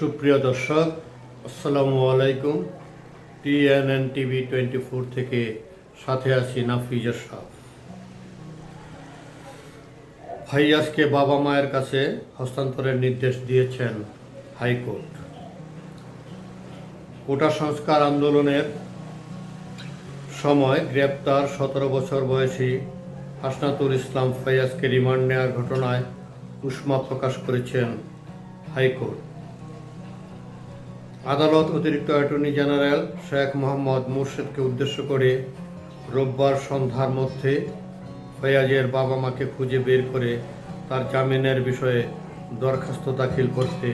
সুপ্রিয় দর্শক, আসসালামু আলাইকুম। টিএনএন টিভি টোয়েন্টি ফোর থেকে সাথে আছি নাফিজা শাহ ফাইয়াজকে বাবা মায়ের কাছে হস্তান্তরের নির্দেশ দিয়েছেন হাইকোর্ট। কোটা সংস্কার আন্দোলনের সময় গ্রেপ্তার সতেরো বছর বয়সী হাসনাতুল ইসলাম ফাইয়াজকে রিমান্ড নেওয়ার ঘটনায় উষ্মা প্রকাশ করেছেন হাইকোর্ট। আদালত অতিরিক্ত অ্যাটর্নি জেনারেল শেখ মোহাম্মদ মুর্শেদকে উদ্দেশ্য করে রোববার সন্ধ্যার মধ্যে ফয়াজের বাবা মাকে খুঁজে বের করে তার জামিনের বিষয়ে দরখাস্ত দাখিল করতে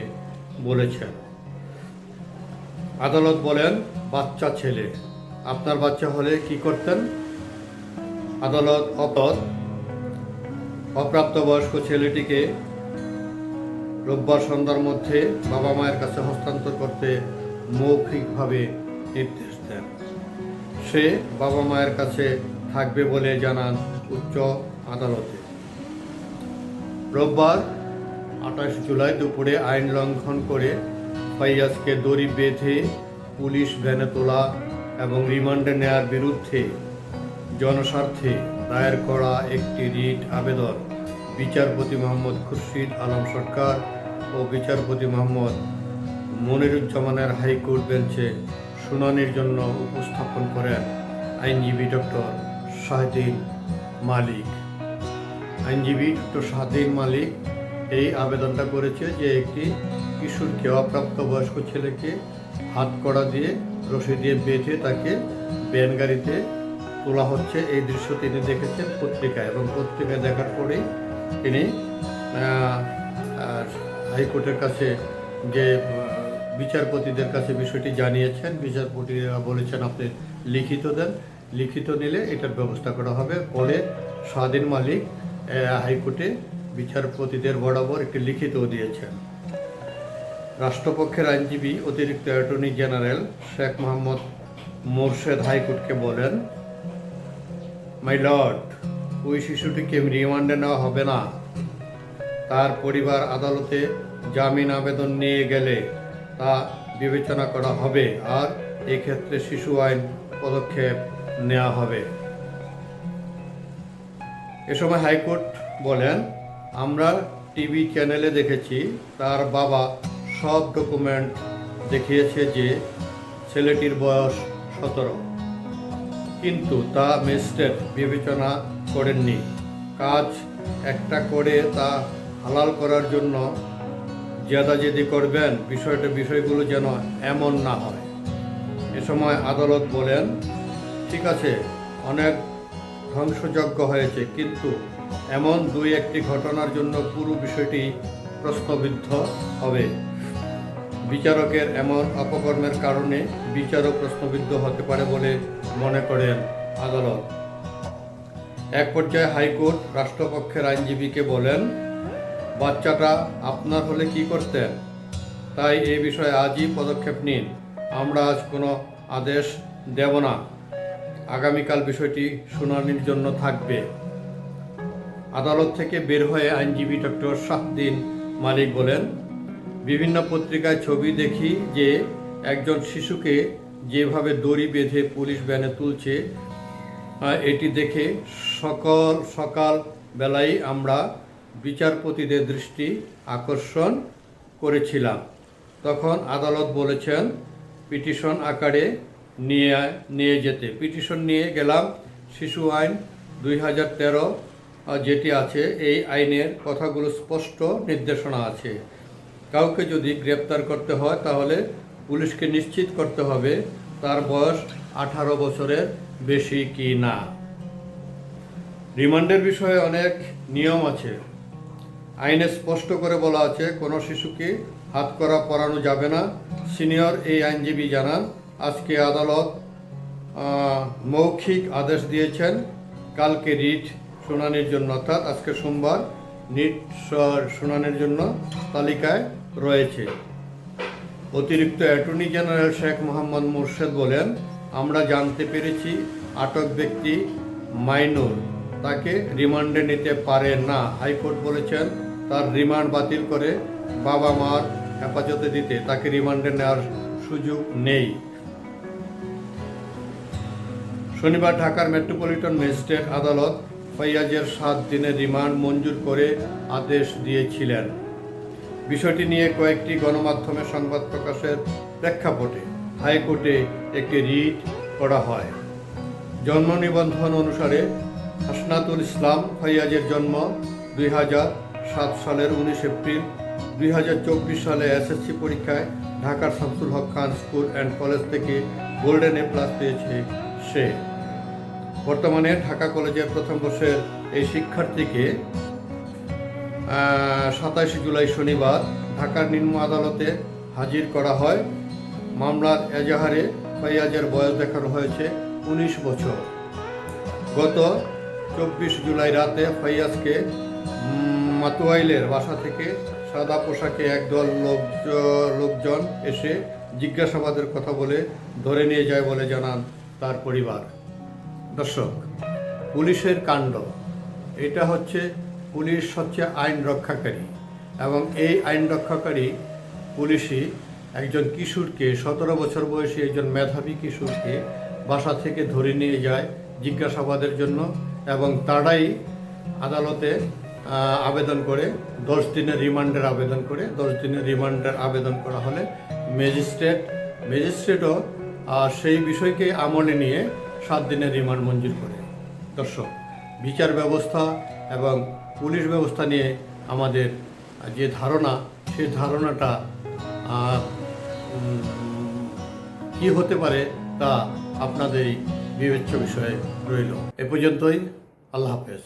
বলেছেন। আদালত বলেন, বাচ্চা ছেলে, আপনার বাচ্চা হলে কি করতেন? আদালত অপ্রাপ্তবয়স্ক ছেলেটিকে রোববার সন্ধ্যার মধ্যে বাবা মায়ের কাছে হস্তান্তর করতে মৌখিকভাবে নির্দেশ দেন। সে বাবা মায়ের কাছে থাকবে বলে জানান উচ্চ আদালতে। রোববার আঠাশ জুলাই দুপুরে আইন লঙ্ঘন করে ফাইয়াজকে দড়ি বেঁধে পুলিশ ভ্যানে তোলা এবং রিমান্ডে নেয়ার বিরুদ্ধে জনস্বার্থে দায়ের করা একটি রিট আবেদন। বিচারপতি মোহাম্মদ খুরশিদ আলম সরকার ও বিচারপতি মোহাম্মদ মনিরুজ্জামানের হাইকোর্ট বেঞ্চে শুনানির জন্য উপস্থাপন করেন আইনজীবী ডক্টর শাহদিন মালিক। আইনজীবী ডক্টর শাহদিন মালিক এই আবেদনটা করেছে যে একটি কিশোরকে, অপ্রাপ্তবয়স্ক ছেলেকে হাত কড়া দিয়ে, রশি দিয়ে বেঁধে তাকে ব্যান গাড়িতে তোলা হচ্ছে। এই দৃশ্য তিনি দেখেছেন পত্রিকায় এবং পত্রিকায় দেখার পরেই তিনি হাইকোর্টের কাছে যে বিচারপতিদের কাছে বিষয়টি জানিয়েছেন। বিচারপতিরা বলেছেন, আপনি লিখিত দেন। লিখিত নিলে এটার ব্যবস্থা করা হবে। পরে স্বাধীন মালিক হাইকোর্টে বিচারপতিদের বরাবর একটি লিখিত দিয়েছেন। রাষ্ট্রপক্ষের আইনজীবী অতিরিক্ত অ্যাটর্নি জেনারেল শেখ মোহাম্মদ মোরশেদ হাইকোর্টকে বলেন, মাই লর্ড, ওই শিশুটিকে রিমান্ডে নেওয়া হবে না। তার পরিবার আদালতে জামিন আবেদন নিয়ে গেলে তা বিবেচনা করা হবে আর এক্ষেত্রে শিশু আইন পদক্ষেপ নেওয়া হবে। এ সময় হাইকোর্ট বলেন, আমরা টিভি চ্যানেলে দেখেছি, তার বাবা সব ডকুমেন্ট দেখিয়েছে যে ছেলেটির বয়স সতেরো। কিন্তু তা ম্যাজিস্ট্রেট বিবেচনা করেননি। কাজ একটা করে তা হালাল করার জন্য জেদাজেদি করবেন, বিষয়টা বিষয়গুলো যেন এমন না হয়। এ সময় আদালত বলেন, ঠিক আছে, অনেক ধ্বংসযজ্ঞ হয়েছে, কিন্তু এমন দুই একটি ঘটনার জন্য পুরো বিষয়টি প্রশ্নবিদ্ধ হবে। বিচারকের এমন অপকর্মের কারণে বিচারক প্রশ্নবিদ্ধ হতে পারে বলে মনে করেন আদালত। এক পর্যায়ে হাইকোর্ট রাষ্ট্রপক্ষের আইনজীবীকে বলেন বাচ্চাটা আপনার হলে কি করতেন? তাই এই বিষয়ে আজই পদক্ষেপ নিন। আমরা আজ কোনো আদেশ দেব না। আগামীকাল বিষয়টি শুনানির জন্য থাকবে। আদালত থেকে বের হয়ে আইনজীবী ডক্টর শাহদিন মালিক বলেন, বিভিন্ন পত্রিকায় ছবি দেখি যে একজন শিশুকে যেভাবে দড়ি বেঁধে পুলিশ ভ্যানে তুলছে এটি দেখে সকল সকাল বেলায় আমরা বিচারপতিদের দৃষ্টি আকর্ষণ করেছিলাম। তখন আদালত বলেছেন, পিটিশন আকারে নিয়ে নিয়ে যেতে। পিটিশন নিয়ে গেলাম শিশু আইন দুই হাজার তেরো যেটি আছে, এই আইনের কথাগুলো স্পষ্ট নির্দেশনা আছে। কাউকে যদি গ্রেপ্তার করতে হয়, তাহলে পুলিশকে নিশ্চিত করতে হবে তার বয়স আঠারো বছরের বেশি কি না। রিমান্ডের বিষয়ে অনেক নিয়ম আছে। আইনে স্পষ্ট করে বলা আছে, কোনো শিশুকে হাত করা, পরানো যাবে না। সিনিয়র এই আইনজীবী জানান, আজকে আদালত মৌখিক আদেশ দিয়েছেন। কালকে রিট শুনানির জন্য, অর্থাৎ আজকে সোমবার নিট শুনানির জন্য তালিকায় রয়েছে। অতিরিক্ত অ্যাটর্নি জেনারেল শেখ মোহাম্মদ মোর্শেদ বলেন, আমরা জানতে পেরেছি, আটক ব্যক্তি মাইনর তাকে রিমান্ডে নিতে পারে না। হাইকোর্ট বলেছেন তার রিমান্ড বাতিল করে বাবা মার হেফাজতে দিতে তাকে রিমান্ডে নেওয়ার সুযোগ নেই। শনিবার ঢাকার মেট্রোপলিটন ম্যাজিস্ট্রেট আদালত ফৈয়াজের সাত দিনের রিমান্ড মঞ্জুর করে আদেশ দিয়েছিলেন। বিষয়টি নিয়ে কয়েকটি গণমাধ্যমে সংবাদ প্রকাশের প্রেক্ষাপটে হাইকোর্টে একটি রিট করা হয়। জন্ম নিবন্ধন অনুসারে হাসনাতুল ইসলাম ফৈয়াজের জন্ম দুই হাজার সাত সালের উনিশ এপ্রিল দুই হাজার চব্বিশ সালে এসএসসি পরীক্ষায় ঢাকার Shamsul Haque Khan school and college থেকে গোল্ডেন এ প্লাস পেয়েছে সে। বর্তমানে ঢাকা কলেজের প্রথম বর্ষের এই শিক্ষার্থীকে সাতাশে জুলাই শনিবার ঢাকার নিম্ন আদালতে হাজির করা হয়। মামলার এজাহারে ফৈয়াজের বয়স দেখানো হয়েছে উনিশ বছর। গত চব্বিশ জুলাই রাতে ফৈয়াজকে মাতুয়াইলের বাসা থেকে সাদা পোশাকে একদল লোক লোকজন এসে জিজ্ঞাসাবাদের কথা বলে ধরে নিয়ে যায় বলে জানান তার পরিবার। দর্শক, পুলিশের কাণ্ড। এটা হচ্ছে পুলিশ হচ্ছে আইন রক্ষাকারী এবং এই আইন রক্ষাকারী পুলিশই একজন কিশোরকে, সতেরো বছর বয়সী একজন মেধাবী কিশোরকে বাসা থেকে ধরে নিয়ে যায় জিজ্ঞাসাবাদের জন্য এবং তারাই আদালতে আবেদন করে, দশ দিনের রিমান্ডের আবেদন করে, দশ দিনের রিমান্ডের আবেদন করা হলে ম্যাজিস্ট্রেট, ম্যাজিস্ট্রেটও সেই বিষয়কে আমলে নিয়ে সাত দিনের রিমান্ড মঞ্জুর করে। দর্শক, বিচার ব্যবস্থা এবং পুলিশ ব্যবস্থা নিয়ে আমাদের যে ধারণা সেই ধারণাটা কি হতে পারে তা আপনাদেরই বিবেচ্য বিষয়ে রইল। এ পর্যন্তই, আল্লাহ হাফেজ।